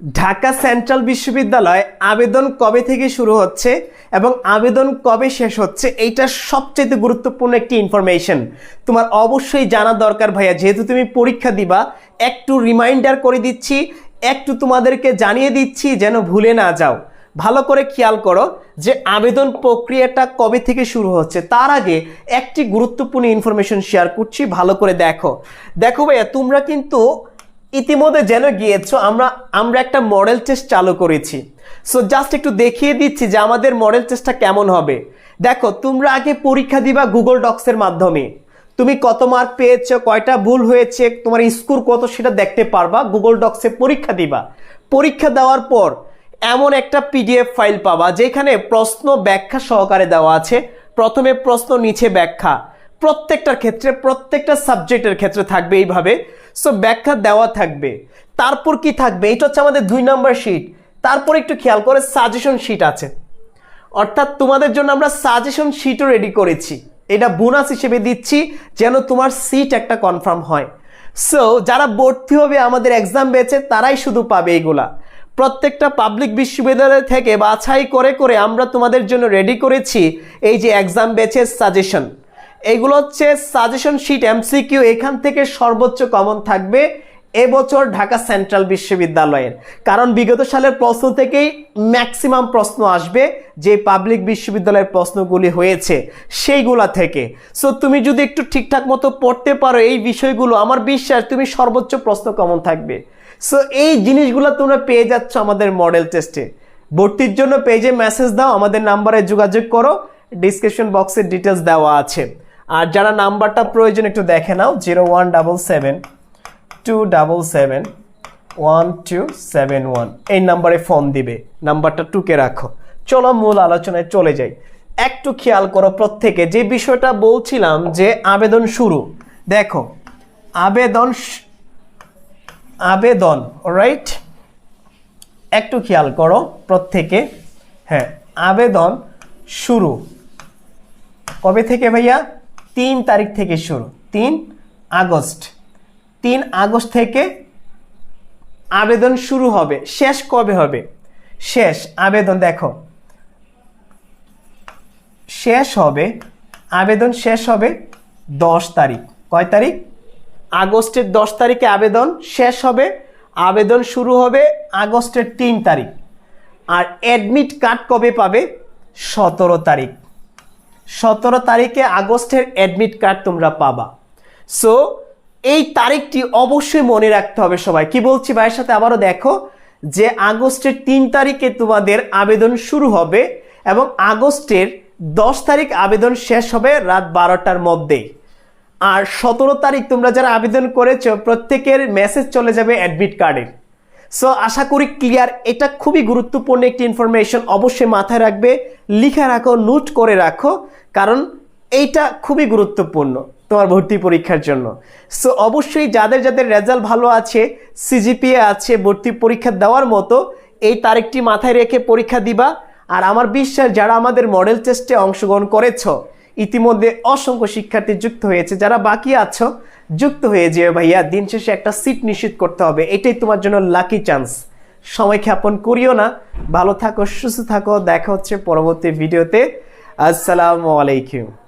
Dhaka central বিশ্ববিদ্যালয় আবেদন কবে থেকে শুরু হচ্ছে এবং আবেদন কবে শেষ হচ্ছে, এইটা সবচেয়ে গুরুত্বপূর্ণ একটি ইনফরমেশন তোমার অবশ্যই জানা দরকার ভাইয়া, যেহেতু তুমি পরীক্ষা দিবা, একটু রিমাইন্ডার করে দিচ্ছি, একটু তোমাদেরকে জানিয়ে দিচ্ছি যেন ভুলে না যাও। ভালো করে খেয়াল করো যে আবেদন প্রক্রিয়াটা কবে থেকে শুরু হচ্ছে। তার আগে একটি গুরুত্বপূর্ণ ইনফরমেশন শেয়ার করছি, ভালো করে দেখো। দেখো ভাইয়া, তোমরা কিন্তু ইতিমধ্যে যেন গিয়েছো, আমরা আমরা একটা মডেল টেস্ট চালু করেছি। সো জাস্ট একটু দেখিয়ে দিচ্ছি যে আমাদের মডেল টেস্টটা কেমন হবে। দেখো, তোমরা আগে পরীক্ষা দিবা গুগল ডক্সের মাধ্যমে। তুমি কত মার্ক পেয়েছ, কয়টা ভুল হয়েছে, তোমার স্কোর কত সেটা দেখতে পারবা গুগল ডক্সে পরীক্ষা দিবা। পরীক্ষা দেওয়ার পর এমন একটা পিডিএফ ফাইল পাবা, যেখানে প্রশ্ন ব্যাখ্যা সহকারে দেওয়া আছে। প্রথমে প্রশ্ন, নিচে ব্যাখ্যা। প্রত্যেকটার ক্ষেত্রে, প্রত্যেকটা সাবজেক্টের ক্ষেত্রে থাকবে এইভাবে। সো ব্যাখ্যা দেওয়া থাকবে। তারপর কি থাকবে? এটা হচ্ছে আমাদের দুই নম্বর শিট তারপর একটু খেয়াল করে সাজেশন শিট আছে। অর্থাৎ তোমাদের জন্য আমরা সাজেশন শিটও রেডি করেছি। এটা বোনাস হিসেবে দিচ্ছি, যেন তোমার সিট একটা কনফার্ম হয়। সো যারা ভর্তি হবে আমাদের এক্সাম বেছে তারাই শুধু পাবে এইগুলা প্রত্যেকটা পাবলিক বিশ্ববিদ্যালয় থেকে বাছাই করে করে আমরা তোমাদের জন্য রেডি করেছি এই যে এক্সাম বেচের সাজেশন এগুলো হচ্ছে সাজেশন শিট এমসিকিউ এখান থেকে সর্বোচ্চ কমন থাকবে এবছর ঢাকা সেন্ট্রাল বিশ্ববিদ্যালয়ের। কারণ বিগত সালের প্রশ্ন থেকেই ম্যাক্সিমাম প্রশ্ন আসবে যে পাবলিক বিশ্ববিদ্যালয়ের প্রশ্নগুলি হয়েছে সেইগুলা থেকে। সো তুমি যদি একটু ঠিকঠাক মতো পড়তে পারো এই বিষয়গুলো, আমার বিশ্বাস তুমি সর্বোচ্চ প্রশ্ন কমন থাকবে। সো এই জিনিসগুলো তোমরা পেয়ে যাচ্ছ আমাদের মডেল টেস্টে ভর্তির জন্য পেজে মেসেজ দাও, আমাদের নাম্বারে যোগাযোগ করো ডিসক্রিপশন বক্সের ডিটেলস দেওয়া আছে। আর যারা নাম্বারটা প্রয়োজন একটু দেখে নাও, zero one double seven, two double seven, one two seven one. এই নাম্বারে ফোন দিবে, নাম্বারটা টুকে রাখো। চলো মূল আলোচনায় চলে যাই। একটু খেয়াল করো প্রত্যেকে, যে বিষয়টা বলছিলাম যে আবেদন শুরু, দেখো, আবেদন আবেদন রাইট একটু খেয়াল করো প্রত্যেকে হ্যাঁ আবেদন শুরু। কবে থেকে ভাইয়া? তিন তারিখ থেকে শুরু, তিন আগস্ট। তিন আগস্ট থেকে আবেদন শুরু হবে। শেষ কবে হবে? শেষ, আবেদন দেখো। শেষ হবে, আবেদন শেষ হবে দশ তারিখ। কয় তারিখ? আগস্টের দশ তারিখে আবেদন শেষ হবে, আবেদন শুরু হবে আগস্টের তিন তারিখ। আর অ্যাডমিট কার্ড কবে পাবে? সতেরো তারিখ। সতেরো তারিখে আগস্টের অ্যাডমিট কার্ড তোমরা পাবা। সো এই তারিখটি অবশ্যই মনে রাখতে হবে সবাই। কি বলছি ভাইয়ের সাথে আবারও দেখো, যে আগস্টের তিন তারিখে তোমাদের আবেদন শুরু হবে এবং আগস্টের দশ তারিখ আবেদন শেষ হবে রাত বারোটার মধ্যেই। আর সতেরো তারিখ তোমরা যারা আবেদন করেছ, প্রত্যেকের মেসেজ চলে যাবে অ্যাডমিট কার্ডের সো আশা করি ক্লিয়ার এটা খুবই গুরুত্বপূর্ণ একটি ইনফরমেশন অবশ্যই মাথায় রাখবে। লিখে রাখো নোট করে রাখো, কারণ এইটা খুবই গুরুত্বপূর্ণ তোমার ভর্তি পরীক্ষার জন্য। সো অবশ্যই যাদের যাদের রেজাল্ট ভালো আছে সিজিপিএ আছে, ভর্তি পরীক্ষা দেওয়ার মতো, এই তারিখটি মাথায় রেখে পরীক্ষা দিবা। আর আমার বিশ্বাস, যারা আমাদের মডেল টেস্টে অংশগ্রহণ করেছ ইতিমধ্যে অসংখ্য শিক্ষার্থী যুক্ত হয়েছে। যারা বাকি আছো, যুক্ত হয়ে যেও ভাইয়া। দিন শেষে একটা সিট নিশ্চিত করতে হবে। এটাই তোমার জন্য লাকি চান্স সময় ক্ষেপণ করিও না। ভালো থাকো, সুস্থ থাকো। দেখা হচ্ছে পরবর্তী ভিডিওতে আসসালামু আলাইকুম।